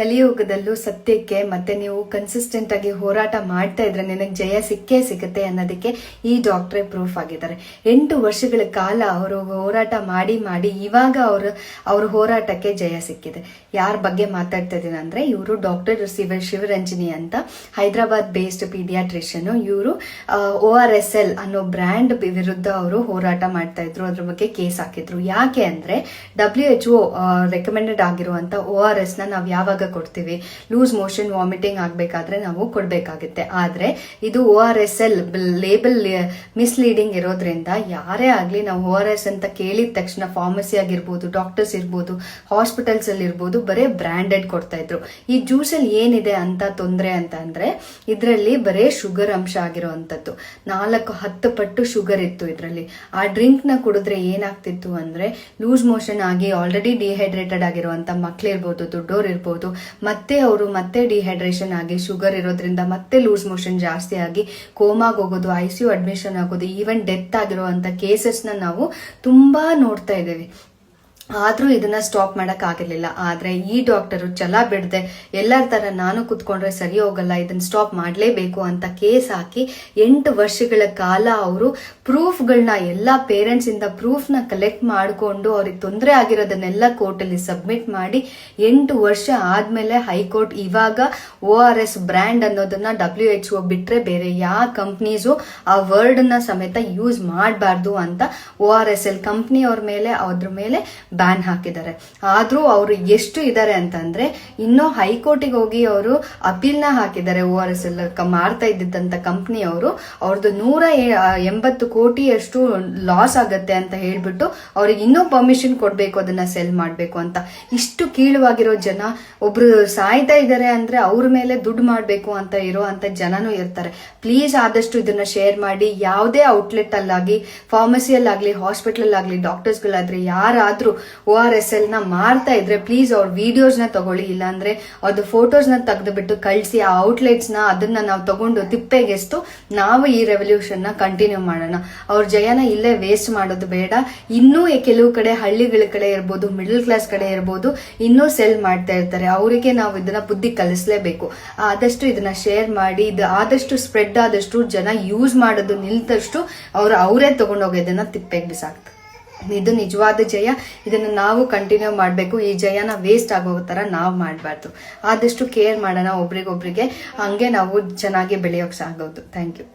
ಕಲಿಯುಗದಲ್ಲೂ ಸತ್ಯಕ್ಕೆ ಮತ್ತೆ ನೀವು ಕನ್ಸಿಸ್ಟೆಂಟ್ ಆಗಿ ಹೋರಾಟ ಮಾಡ್ತಾ ಇದ್ರೆ ನಿನಗೆ ಜಯ ಸಿಕ್ಕೇ ಸಿಗುತ್ತೆ ಅನ್ನೋದಕ್ಕೆ ಈ ಡಾಕ್ಟ್ರೇ ಪ್ರೂಫ್ ಆಗಿದ್ದಾರೆ. ಎಂಟು ವರ್ಷಗಳ ಕಾಲ ಅವರು ಹೋರಾಟ ಮಾಡಿ ಮಾಡಿ ಇವಾಗ ಅವರು, ಅವ್ರ ಹೋರಾಟಕ್ಕೆ ಜಯ ಸಿಕ್ಕಿದೆ. ಯಾರ ಬಗ್ಗೆ ಮಾತಾಡ್ತಾ ಇದ್ದೀನಿ ಅಂದ್ರೆ ಇವರು ಡಾಕ್ಟರ್ ಶಿವ, ಶಿವರಂಜನಿ ಅಂತ, ಹೈದರಾಬಾದ್ ಬೇಸ್ಡ್ ಪೀಡಿಯಾಟ್ರಿಷಿಯನ್ ಇವರು ಒ ಆರ್ ಎಸ್ ಎಲ್ ಅನ್ನೋ ಬ್ರ್ಯಾಂಡ್ ವಿರುದ್ಧ ಅವರು ಹೋರಾಟ ಮಾಡ್ತಾ ಇದ್ರು. ಅದ್ರ ಬಗ್ಗೆ ಕೇಸ್ ಹಾಕಿದ್ರು. ಯಾಕೆ ಅಂದ್ರೆ ಡಬ್ಲ್ಯೂ ಎಚ್ ಓ ರೆಕಮೆಂಡೆಡ್ ಆಗಿರುವಂತ ಒ ಆರ್ ಎಸ್ನ ನಾವು ಯಾವಾಗ ಕೊಡ್ತೀವಿ. ಲೂಸ್ ಮೋಷನ್ ವಾಮಿಟಿಂಗ್ ಆಗಬೇಕಾದ್ರೆ ನಾವು ಕೊಡಬೇಕಾಗುತ್ತೆ. ಆದರೆ ಇದು O R S L label misleading ಇರೋದ್ರಿಂದ ಯಾರೇ ಆಗಲಿ ನಾವು ಓ ಆರ್ ಎಸ್ ಅಂತ ಕೇಳಿದ ತಕ್ಷಣ ಫಾರ್ಮಸಿ ಆಗಿರ್ಬೋದು ಡಾಕ್ಟರ್ಸ್ ಇರ್ಬೋದು ಹಾಸ್ಪಿಟಲ್ಸ್ ಅಲ್ಲಿ ಇರ್ಬೋದು ಬರೇ ಬ್ರಾಂಡೆಡ್ ಕೊಡ್ತಾ ಇದ್ರು. ಈ ಜ್ಯೂಸ್ ಅಲ್ಲಿ ಏನಿದೆ ಅಂತ ತೊಂದರೆ ಅಂತ ಅಂದ್ರೆ ಇದರಲ್ಲಿ ಬರೇ ಶುಗರ್ ಅಂಶ ಆಗಿರುವಂತದ್ದು ನಾಲ್ಕು ಹತ್ತು ಪಟ್ಟು ಶುಗರ್ ಇತ್ತು ಇದರಲ್ಲಿ. ಆ ಡ್ರಿಂಕ್ನ ಕುಡಿದ್ರೆ ಏನಾಗ್ತಿತ್ತು ಅಂದ್ರೆ ಲೂಸ್ ಮೋಷನ್ ಆಗಿ ಆಲ್ರೆಡಿ ಡಿಹೈಡ್ರೇಟೆಡ್ ಆಗಿರುವಂತ ಮಕ್ಳಿರ್ಬೋದು ದೊಡ್ಡೋರ್ ಇರ್ಬೋದು ಮತ್ತೆ ಅವರು ಮತ್ತೆ ಡಿಹೈಡ್ರೇಷನ್ ಆಗಿ ಶುಗರ್ ಇರೋದ್ರಿಂದ ಮತ್ತೆ ಲೂಸ್ ಮೋಷನ್ ಜಾಸ್ತಿ ಆಗಿ ಕೋಮಾಗ್ ಹೋಗೋದು ಐ ಸಿ ಯು ಅಡ್ಮಿಷನ್ ಆಗೋದು ಈವನ್ ಡೆತ್ ಆಗಿರುವಂತ ಕೇಸಸ್ನ ನಾವು ತುಂಬಾ ನೋಡ್ತಾ ಇದ್ದೇವೆ. ಆದ್ರೂ ಇದನ್ನ ಸ್ಟಾಪ್ ಮಾಡಕ್ ಆಗಿರ್ಲಿಲ್ಲ. ಆದ್ರೆ ಈ ಡಾಕ್ಟರು ಛಲ ಬಿಡದೆ ಎಲ್ಲರ ತರ ನಾನು ಕುತ್ಕೊಂಡ್ರೆ ಸರಿ ಹೋಗಲ್ಲ ಇದನ್ನ ಸ್ಟಾಪ್ ಮಾಡಲೇಬೇಕು ಅಂತ ಕೇಸ್ ಹಾಕಿ ಎಂಟು ವರ್ಷಗಳ ಕಾಲ ಅವರು ಪ್ರೂಫ್ಗಳನ್ನ ಎಲ್ಲಾ ಪೇರೆಂಟ್ಸ್ ಇಂದ ಪ್ರೂಫ್ನ ಕಲೆಕ್ಟ್ ಮಾಡಿಕೊಂಡು ಅವ್ರಿಗೆ ತೊಂದರೆ ಆಗಿರೋದನ್ನೆಲ್ಲ ಕೋರ್ಟ್ ಅಲ್ಲಿ ಸಬ್ಮಿಟ್ ಮಾಡಿ ಎಂಟು ವರ್ಷ ಆದ್ಮೇಲೆ ಹೈಕೋರ್ಟ್ ಇವಾಗ ಒ ಆರ್ ಎಸ್ ಬ್ರ್ಯಾಂಡ್ ಅನ್ನೋದನ್ನ ಡಬ್ಲ್ಯೂ ಎಚ್ ಒ ಬಿಟ್ರೆ ಬೇರೆ ಯಾವ ಕಂಪ್ನೀಸು ಆ ವರ್ಡ್ನ ಸಮೇತ ಯೂಸ್ ಮಾಡಬಾರ್ದು ಅಂತ O R S L company ಅವ್ರ ಮೇಲೆ ಅದ್ರ ಮೇಲೆ ಬ್ಯಾನ್ ಹಾಕಿದ್ದಾರೆ. ಆದರೂ ಅವರು ಎಷ್ಟು ಇದ್ದಾರೆ ಅಂತಂದ್ರೆ, ಇನ್ನೂ ಹೈಕೋರ್ಟಿಗೆ ಹೋಗಿ ಅವರು ಅಪೀಲ್ನ ಹಾಕಿದ್ದಾರೆ. ಓ ಆರ್ ಎಸ್ ಎಲ್ ಮಾಡ್ತಾ ಇದ್ದಿದ್ದಂಥ ಕಂಪ್ನಿಯವರು ಅವ್ರದ್ದು ನೂರ ಎಂಬತ್ತು ಕೋಟಿಯಷ್ಟು ಲಾಸ್ ಆಗತ್ತೆ ಅಂತ ಹೇಳ್ಬಿಟ್ಟು ಅವ್ರಿಗೆ ಇನ್ನೂ ಪರ್ಮಿಷನ್ ಕೊಡ್ಬೇಕು, ಅದನ್ನ ಸೆಲ್ ಮಾಡ್ಬೇಕು ಅಂತ. ಇಷ್ಟು ಕೀಳುವಾಗಿರೋ ಜನ, ಒಬ್ರು ಸಾಯ್ತಾ ಇದ್ದಾರೆ ಅಂದ್ರೆ ಅವ್ರ ಮೇಲೆ ದುಡ್ಡು ಮಾಡ್ಬೇಕು ಅಂತ ಇರೋ ಅಂತ ಜನನೂ ಇರ್ತಾರೆ. ಪ್ಲೀಸ್ ಆದಷ್ಟು ಇದನ್ನ ಶೇರ್ ಮಾಡಿ, ಯಾವುದೇ ಔಟ್ಲೆಟ್ ಅಲ್ಲಾಗಿ ಫಾರ್ಮಸಿಯಲ್ಲಾಗ್ಲಿ ಹಾಸ್ಪಿಟಲ್ ಆಗ್ಲಿ ಡಾಕ್ಟರ್ಸ್ಗಳಾದ್ರೆ ಯಾರಾದ್ರೂ ಒ ಆರ್ ಎಸ್ ಎಲ್ನ ಮಾರ್ತಾ ಇದ್ರೆ ಪ್ಲೀಸ್ ಅವ್ರ ನ ತಗೊಳ್ಳಿ, ಇಲ್ಲಾಂದ್ರೆ ಅದು ಫೋಟೋಸ್ನ ತೆಗೆದುಬಿಟ್ಟು ಕಳಿಸಿ, ಆ ಔಟ್ಲೆಟ್ಸ್ನ ಅದನ್ನ ನಾವು ತಗೊಂಡು ತಿಪ್ಪೆಗೆಸ್ತು ನಾವು ಈ ರೆವಲ್ಯೂಷನ್ನ ಕಂಟಿನ್ಯೂ ಮಾಡೋಣ. ಅವ್ರ ಜಯನ ಇಲ್ಲೇ ವೇಸ್ಟ್ ಮಾಡೋದು ಬೇಡ. ಇನ್ನೂ ಕೆಲವು ಕಡೆ ಹಳ್ಳಿಗಳ ಕಡೆ ಇರ್ಬೋದು ಮಿಡಲ್ ಕ್ಲಾಸ್ ಕಡೆ ಇರ್ಬೋದು, ಇನ್ನೂ ಸೆಲ್ ಮಾಡ್ತಾ ಇರ್ತಾರೆ. ಅವರಿಗೆ ನಾವು ಇದನ್ನ ಬುದ್ಧಿ ಕಲಿಸ್ಲೇಬೇಕು. ಆದಷ್ಟು ಇದನ್ನ ಶೇರ್ ಮಾಡಿ, ಇದು ಆದಷ್ಟು ಸ್ಪ್ರೆಡ್ ಆದಷ್ಟು ಜನ ಯೂಸ್ ಮಾಡೋದು ನಿಲ್ದಷ್ಟು ಅವ್ರು ಅವರೇ ತಗೊಂಡೋಗಿ ಇದನ್ನ ತಿಪ್ಪೆಗೆ ಬಿಸಾಕ್ತಾರೆ. ಇದು ನಿಜವಾದ ಜಯ. ಇದನ್ನು ನಾವು ಕಂಟಿನ್ಯೂ ಮಾಡಬೇಕು. ಈ ಜಯನ ವೇಸ್ಟ್ ಆಗೋ ಥರ ನಾವು ಮಾಡಬಾರ್ದು. ಆದಷ್ಟು ಕೇರ್ ಮಾಡೋಣ ಒಬ್ರಿಗೊಬ್ರಿಗೆ. ಹಂಗೆ ನಾವು ಚೆನ್ನಾಗಿ ಬೆಳೆಯೋಕೆ ಸಾಗೋದು. Thank you